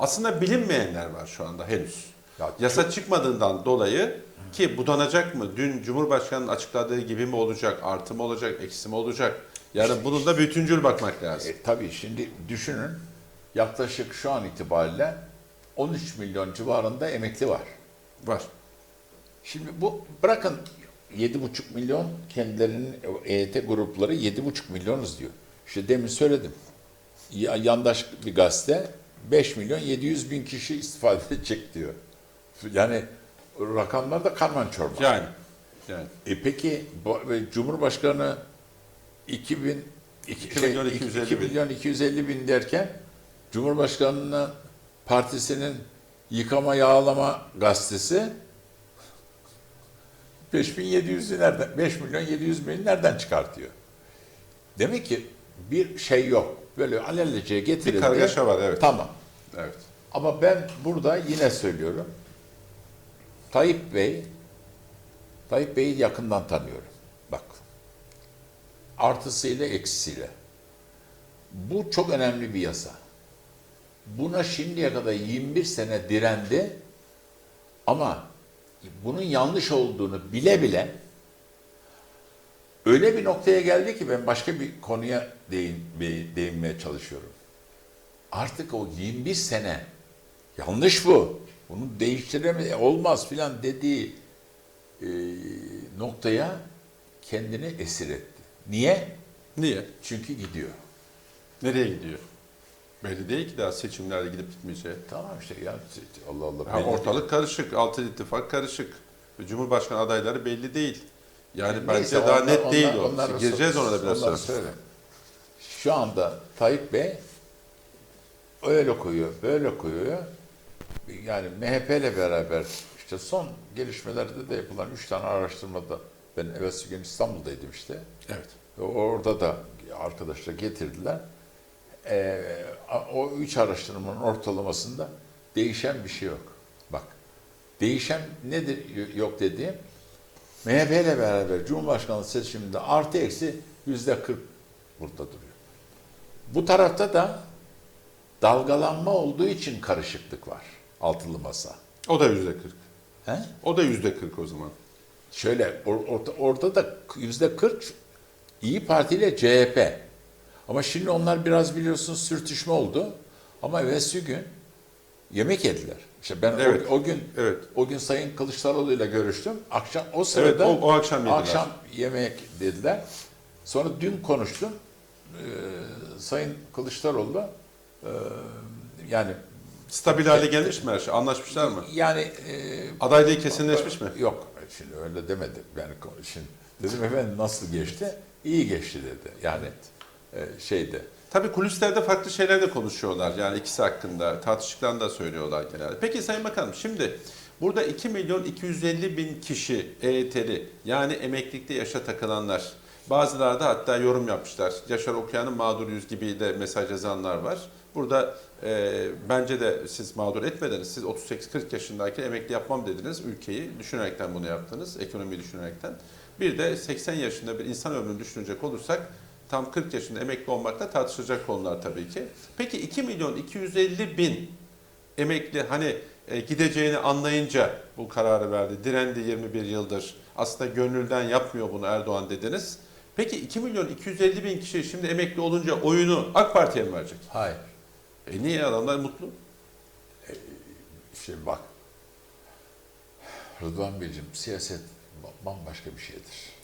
Aslında bilinmeyenler var şu anda henüz. Ya Yasa çıkmadığından dolayı ki budanacak mı? Dün Cumhurbaşkanı'nın açıkladığı gibi mi olacak? Artı mı olacak? Eksi mi olacak? Yani bunun da bütüncül bakmak lazım. E, tabii şimdi düşünün yaklaşık şu an itibariyle 13 milyon civarında emekli var. Var. Şimdi bu bırakın 7,5 milyon kendilerinin EYT grupları 7,5 milyonuz diyor. İşte demin söyledim. Ya- Yandaş bir gazete 5 milyon 700 bin kişi istifade edecek diyor. Yani rakamlar da karman çorman. Yani. Yani. E peki e, Cumhurbaşkanı 2000 iki- 2 milyon şey, 250 2 bin. milyon 250 bin derken Cumhurbaşkanı'nın partisinin yıkama yağlama gazetesi 5700'ü nereden 5 milyon 700 bin nereden çıkartıyor? Demek ki bir şey yok. Böyle alelacele getirildi. Bir kargaşa var evet. Tamam. Evet. Ama ben burada yine söylüyorum. Tayyip Bey, Tayyip Bey'i yakından tanıyorum. Bak. Artısıyla eksisiyle. Bu çok önemli bir yasa. Buna şimdiye kadar 21 sene direndi ama bunun yanlış olduğunu bile bile öyle bir noktaya geldi ki ben başka bir konuya değin, değinmeye çalışıyorum. Artık o 21 sene yanlış bu. Bunu değiştiremez, olmaz filan dediği e, noktaya kendini esir etti. Niye? Niye? Çünkü gidiyor. Nereye gidiyor? Belli değil ki daha seçimlerde gidip gitmeyeceği. Tamam işte ya Allah Allah. Ha, ortalık karışık, altı ittifak karışık. Cumhurbaşkanı adayları belli değil. Yani değil. bence Neyse, daha onlar- net değil onlar- o. onları Gireceğiz sor- ona da biraz sonra. söyle. Şu anda Tayyip Bey öyle koyuyor, böyle koyuyor. Yani MHP ile beraber işte son gelişmelerde de yapılan üç tane araştırmada ben evvelsi gün İstanbul'daydım işte. Evet. Orada da arkadaşlar getirdiler. Ee, o üç araştırmanın ortalamasında değişen bir şey yok. Bak, değişen nedir yok dediğim, MHP ile beraber Cumhurbaşkanlığı seçiminde artı eksi yüzde 40 burada duruyor. Bu tarafta da dalgalanma olduğu için karışıklık var. Altılı masa. O da yüzde kırk. He? O da yüzde kırk o zaman. Şöyle or- orta, orada da yüzde 40 İyi Parti ile CHP. Ama şimdi onlar biraz biliyorsunuz sürtüşme oldu. Ama evvelsi gün yemek yediler. İşte ben o- Evet. o, gün Evet. o gün Sayın Kılıçdaroğlu ile görüştüm. Akşam o Evet, sırada o, o akşam yediler. akşam yemek dediler. Sonra dün konuştum. Ee, Sayın Kılıçdaroğlu e, yani Stabil hale gelmiş mi her şey? Anlaşmışlar mı? yani e, Adaylığı kesinleşmiş mi? Yok şimdi öyle demedi. Yani şimdi dedim efendim nasıl geçti? İyi geçti dedi. Yani e, şeyde. Tabii kulislerde farklı şeyler de konuşuyorlar. Yani ikisi hakkında tartıştıklarını da söylüyorlar genelde. Peki Sayın Bakanım şimdi burada 2 milyon 250 bin kişi EYT'li yani emeklilikte yaşa takılanlar. Bazıları da hatta yorum yapmışlar. Yaşar Okuyan'ın mağdur yüz gibi de mesaj yazanlar var. Burada e, bence de siz mağdur etmediniz. Siz 38-40 yaşındayken emekli yapmam dediniz. Ülkeyi düşünerekten bunu yaptınız. Ekonomiyi düşünerekten. Bir de 80 yaşında bir insan ömrünü düşünecek olursak tam 40 yaşında emekli olmakla tartışılacak konular tabii ki. Peki 2 milyon 250 bin emekli hani e, gideceğini anlayınca bu kararı verdi. Direndi 21 yıldır. Aslında gönülden yapmıyor bunu Erdoğan dediniz. Peki 2 milyon 250 bin kişi şimdi emekli olunca oyunu AK Parti'ye mi verecek? Hayır. E niye adamlar mutlu? Şimdi bak. Rıdvan Beyciğim siyaset bambaşka bir şeydir.